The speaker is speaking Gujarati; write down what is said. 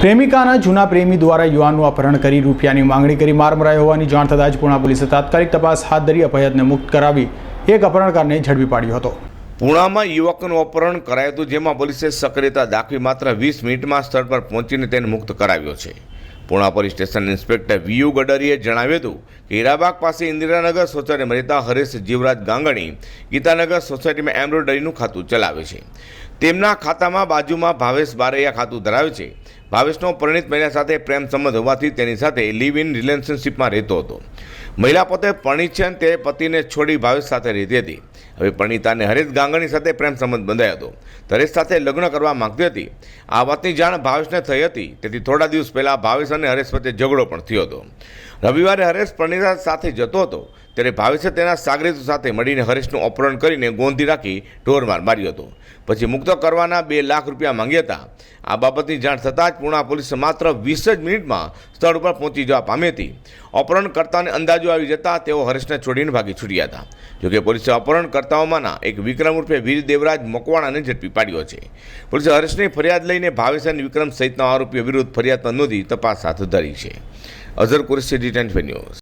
પ્રેમિકાના જૂના પ્રેમી દ્વારા યુવાનનું અપહરણ કરી રૂપિયાની માંગણી કરી માર મરાયો હોવાની જાણ થતાં જ પૂણા પોલીસે તાત્કાલિક તપાસ હાથ ધરી અભયતને મુક્ત કરાવી એક અપહરણકારને ઝડપી પાડ્યો હતો. પૂણામાં યુવકનું અપહરણ કરાયું હતું, જેમાં પોલીસે સક્રિયતા દાખવી માત્ર વીસ મિનિટમાં સ્થળ પર પહોંચીને તેને મુક્ત કરાવ્યો છે. Puna police station inspector VU ગડરીએ જણાવ્યું હતું કે હીરાબાગ પાસે ઇન્દિરાનગર સોસાયટીમાં રહેતા હરેશ જીવરાજ ગાંગણી ગીતાનગર સોસાયટીમાં એમ્બ્રોઇડરીનું ખાતું ચલાવે છે. તેમના ખાતામાં બાજુમાં ભાવેશ બારૈયા ખાતું ધરાવે છે. ભાવેશનો પરિણીત મહિલા સાથે પ્રેમ સંબંધ હોવાથી તેની સાથે લિવ ઇન રિલેશનશિપમાં રહેતો હતો. મહિલા પોતે પરણિત છે અને તે પતિને છોડી ભાવેશ સાથે રહેતી હતી. હવે પરણિતાને હરેશ ગાંગણી સાથે પ્રેમ સંબંધ બંધાયો હતો. હરેશ સાથે લગ્ન કરવા માંગતી હતી. આ વાતની જાણ ભાવેશને થઈ હતી. તેથી થોડા દિવસ પહેલાં ભાવેશ અને હરેશ વચ્ચે ઝઘડો પણ થયો હતો. રવિવારે હરેશ પરણિતા સાથે જતો હતો. ત્યારે ભાવેશે તેના સાગરીતો સાથે મળીને હરેશનું અપહરણ કરીને ગોંધી રાખી ઢોરમાર માર્યો હતો. પછી મુક્ત કરવાના બે લાખ રૂપિયા માંગ્યા હતા. આ બાબતની જાણ થતાં જ પૂણા પોલીસે માત્ર વીસ જ મિનિટમાં સ્થળ ઉપર પહોંચી જવા પામી હતી. અપહરણકર્તાને અંદાજો આવી જતા તેઓ હરેશને છોડીને ભાગી છૂટ્યા હતા. જોકે પોલીસે અપહરણકર્તાઓમાંના એક વિક્રમ ઉર્ફે વીર દેવરાજ મકવાણાને ઝડપી પાડ્યો છે. પોલીસે હર્ષની ફરિયાદ લઈને ભાવેશ વિક્રમ સહિતના આરોપીઓ વિરુદ્ધ ફરિયાદ નોંધી તપાસ હાથ ધરી છે. Azhar Qureshi, D ten news.